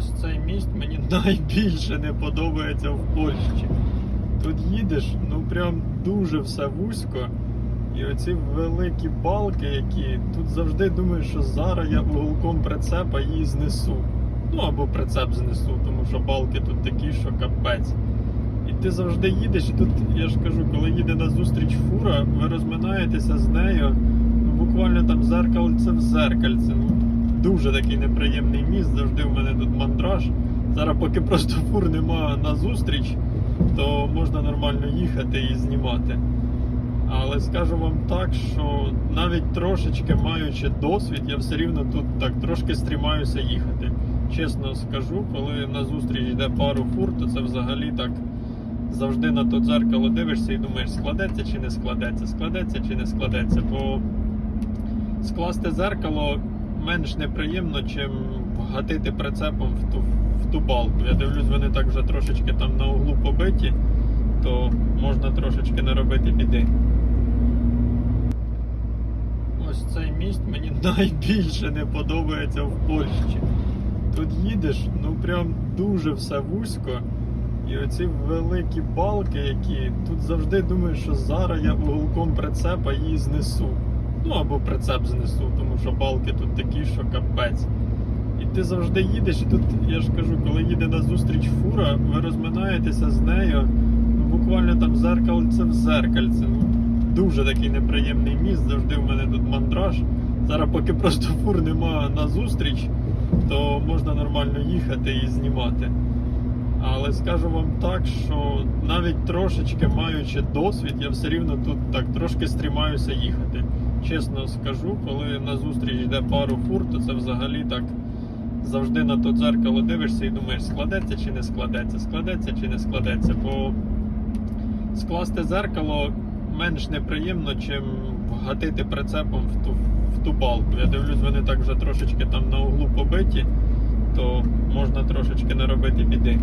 Ось цей міст мені найбільше не подобається в Польщі. Тут їдеш, ну прям дуже все вузько. І оці великі балки, які тут завжди думаєш, що зараз я уголком прицепа її знесу. Ну або прицеп знесу, тому що балки тут такі, що капець. І ти завжди їдеш, і тут, я ж кажу, коли їде на зустріч фура, ви розминаєтеся з нею, ну буквально там зеркальце в зеркальце. Ну, дуже такий неприємний міст, завжди в мене тут. Зараз, поки просто фур нема на зустріч, то можна нормально їхати і знімати. Але скажу вам так, що навіть трошечки маючи досвід, я все рівно тут так трошки стрімаюся їхати. Чесно скажу, коли на зустріч йде пару фур, то це взагалі так завжди на то дзеркало дивишся і думаєш, складеться чи не складеться, складеться чи не складеться. Бо скласти зеркало менш неприємно, чим вгатити прицепом в ту, в ту балку. Я дивлюсь, вони так вже трошечки там на углу побиті, то можна трошечки наробити біди. Ось цей міст мені найбільше не подобається в Польщі. Тут їдеш, ну прям дуже все вузько. І оці великі балки, які тут завжди думаєш, що зараз я уголком прицепа її знесу. Ну або прицеп знесу, тому що балки тут такі, що капець. Ти завжди їдеш, і тут, я ж кажу, коли їде на зустріч фура, ви розминаєтеся з нею, ну буквально там зеркальце в зеркальце. Ну, дуже такий неприємний міст, завжди в мене тут мандраж. Зараз, поки просто фур нема на зустріч, то можна нормально їхати і знімати. Але скажу вам так, що навіть трошечки маючи досвід, я все рівно тут так трошки стрімаюся їхати. Чесно скажу, коли на зустріч йде пару фур, то це взагалі так завжди на то дзеркало дивишся і думаєш, складеться чи не складеться, складеться чи не складеться. Бо скласти зеркало менш неприємно, чим вгатити прицепом в ту, в ту балку. Я дивлюсь, вони так вже трошечки там на углу побиті, то можна трошечки наробити біди.